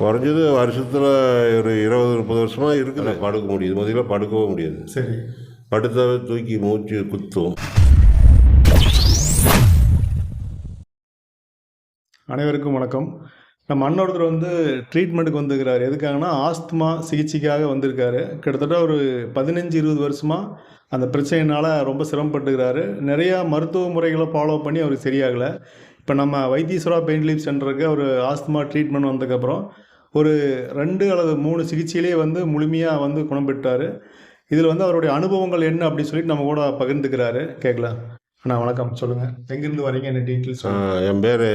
குறைஞ்சது வருஷத்தில் ஒரு இருபது முப்பது வருஷமாக இருக்குது படுக்க முடியுது. முதல்ல படுக்கவும் முடியாது. சரி. படுத்தாவே தூக்கி மூச்சு குத்தும். அனைவருக்கும் வணக்கம். நம்ம அண்ணன் ஒருத்தர் வந்து ட்ரீட்மெண்ட்டுக்கு வந்திருக்கிறார். எதுக்காகனா ஆஸ்துமா சிகிச்சைக்காக வந்திருக்காரு. கிட்டத்தட்ட ஒரு பதினஞ்சு இருபது வருஷமாக அந்த பிரச்சனையினால் ரொம்ப சிரமப்பட்டுக்கிறாரு. நிறையா மருத்துவ முறைகளை ஃபாலோ பண்ணி அவருக்கு சரியாகலை. இப்போ நம்ம வைத்தீஸ்வரா பெயின் ரிலீஃப் சென்டருக்கு ஒரு ஆஸ்துமா ட்ரீட்மெண்ட் வந்ததுக்கப்புறம் ஒரு ரெண்டு அல்லது மூணு சிகிச்சையிலே வந்து முழுமையாக வந்து குணம் பெற்றார். இதில் வந்து அவருடைய அனுபவங்கள் என்ன அப்படின்னு சொல்லிட்டு நம்ம கூட பகிர்ந்துக்கிறாரு. கேட்கலாம். அண்ணா வணக்கம். சொல்லுங்கள் எங்கேருந்து வரீங்க? என்ன டீட்டெயில்ஸ் என் பேர்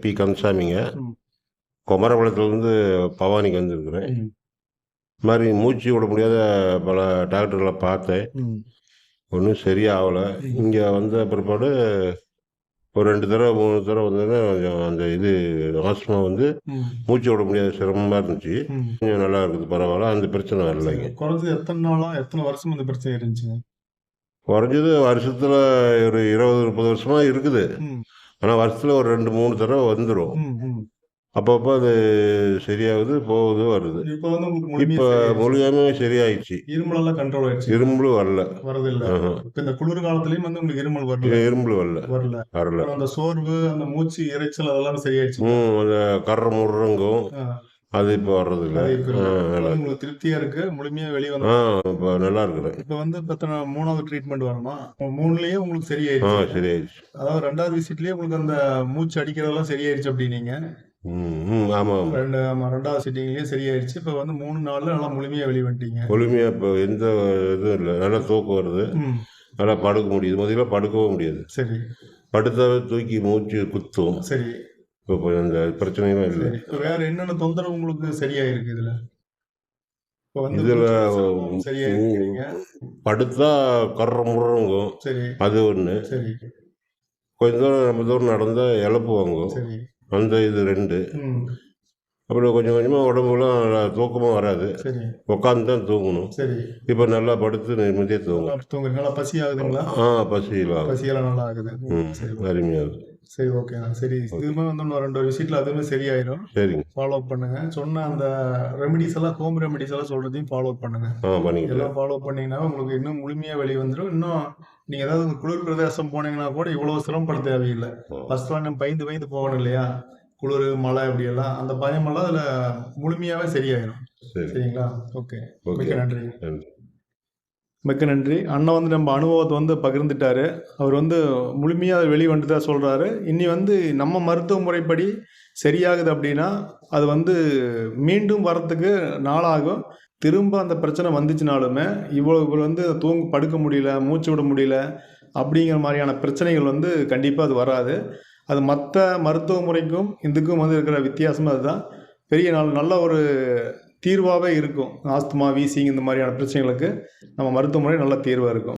பி. கந்தசாமிங்க. குமரகுளத்துலேருந்து பவானிக்கு வந்திருக்கிறேன். இது மாதிரி மூச்சு விட முடியாத பல டாக்டர்களை பார்த்தேன். ஒன்றும் சரியாகலை. இங்கே வந்த பிற்பாடு ஒரு ரெண்டு தடவை மூணு தடவை வந்தோடனே கொஞ்சம் அந்த இது ஆஸ்மா வந்து மூச்சு விட முடியாத சிரமமாக இருந்துச்சு. கொஞ்சம் நல்லா இருக்குது பரவாயில்ல. அந்த பிரச்சனை வரலைங்க குறைஞ்சது எத்தனை நாளா எத்தனை வருஷம் இந்த பிரச்சனை இருந்துச்சுங்க குறைஞ்சது வருஷத்தில் ஒரு இருபது முப்பது வருஷமாக இருக்குது. ம். ஆனால் வருஷத்தில் ஒரு ரெண்டு மூணு தடவை வந்துடும் அப்பப்போ அது சரியாகுது போகுது வருது. இப்போ வந்து இப்போ முழுமையா முழுகாமே சரியாயிடுச்சு. இருமல் எல்லாம் கண்ட்ரோல் ஆயிடுச்சு. இரும்பலும் வரல. வரது இல்ல. இப்போ இந்த குளிர் காலத்துலயும் வந்து உங்களுக்கு இருமல் வரல. இது இரும்பல் வரல. வரல. வரல. அந்த சோர்வு அந்த மூச்சு இறைச்சல் அதெல்லாம் சரியாயிடுச்சு. ம் அந்த கர்ற முருங்கும் ஆ, அது இப்போ ஆ இல்ல. உங்களுக்கு திருப்தியா இருக்கு? முழுமையா வெளியே வந்து இப்போ நல்லா இருக்கிறேன் இப்போ வந்து எத்தனை மூணாவது ட்ரீட்மெண்ட் வரணும்? மூணுலயே உங்களுக்கு சரியாயிடுச்சு. சரியாயிடுச்சு. அதாவது ரெண்டாவது விசிட்லயே உங்களுக்கு அந்த மூச்சு அடிக்கிறதெல்லாம் சரியாயிடுச்சு அப்படின்னீங்க. ஆமாம் ஆமாம் ரெண்டு ஆமா ரெண்டாவது சிட்டிங்லயே சரியாயிடுச்சு இப்போ வந்து மூணு நாள்ல நல்லா முழுமையா வெளியே வந்துட்டீங்க முழுமையாக இப்போ எந்த இதுவும் இல்லை. நல்லா தூக்கம் வருது. நல்லா படுக்க முடியுது. முதல்ல படுக்கவும் முடியாது. சரி. படுத்தாவே தூக்கி மூச்சு குத்தும். சரி. இப்போ அந்த பிரச்சனையும் இல்லை. வேற என்னென்ன தொந்தரவு உங்களுக்கு சரியாயிருக்கு இதுல? இப்போ வந்து இதுல சரியாயிருக்கிறீங்க. படுத்தா கர்ற முருங்கும் சரி. அது சரி. கொஞ்ச தூரம் நம்ம தூரம் நடந்தால் இழப்பு வாங்கும். சரி. அந்த இது ரெண்டு. அப்புறம் கொஞ்சம் கொஞ்சமாக உடம்புலாம் தூக்கமும் வராது. உட்காந்து தான் தூங்கணும். சரி. இப்போ நல்லா படுத்து நிம்மதியாக தூங்கும் தூங்குறீங்க நல்லா பசி ஆகுதுங்களா? ஆ பசியில் ஆகும் பசியெல்லாம் நல்லா ஆகுது. ம் சரி அருமையாகுது சரி ஓகே. சரி இதுவுமே வந்து இன்னும் ரெண்டு விசிட்ல அதுவுமே சரியாயிரும். சரிங்க. ஃபாலோ பண்ணுங்க. சொன்ன அந்த ரெமெடிஸ் எல்லாம் ஹோம் ரெமெடிஸ் எல்லாம் சொல்றதையும் ஃபாலோ பண்ணுங்க. ஆ பண்ணிக்கலாம். இதெல்லாம் ஃபாலோ பண்ணீங்கன்னா உங்களுக்கு இன்னும் முழுமையா வெளியே வந்துடும் இன்னும் நீங்க ஏதாவது குளிர் பிரதேசம் போனீங்கன்னா கூட இவ்வளவு சிரமப்பட தேவையில்லை. ஃபர்ஸ்ட்லாம் நம்ம பயந்து பயந்து போகணும் இல்லையா? குளிர் மழை அப்படியெல்லாம் அந்த பயமெல்லாம் அதுல முழுமையாவே சரியாயிரும். சரி. சரிங்களா? ஓகே. மிக்க நன்றி. மிக்க நன்றி. அண்ணன் வந்து நம்ம அனுபவத்தை வந்து பகிர்ந்துட்டாரு. அவர் வந்து முழுமையாக வெளியே வந்துட்டு தான் சொல்கிறாரு இனி வந்து நம்ம மருத்துவ முறைப்படி சரியாகுது அப்படின்னா அது வந்து மீண்டும் வரத்துக்கு நாளாகும். திரும்ப அந்த பிரச்சனை வந்துச்சுனாலுமே இவ்வளோ வந்து தூங்க படுக்க முடியல மூச்சு விட முடியல அப்படிங்கிற மாதிரியான பிரச்சனைகள் வந்து கண்டிப்பாக அது வராது. அது மற்ற மருத்துவ முறைக்கும் இதுக்கும் வந்து இருக்கிற வித்தியாசம் அதுதான். பெரிய நாள் நல்ல ஒரு தீர்வாகவே இருக்கும். ஆஸ்துமா வீசிங் இந்த மாதிரியான பிரச்சனைகளுக்கு நம்ம மருத்துவ முறை நல்ல தீர்வாக இருக்கும்.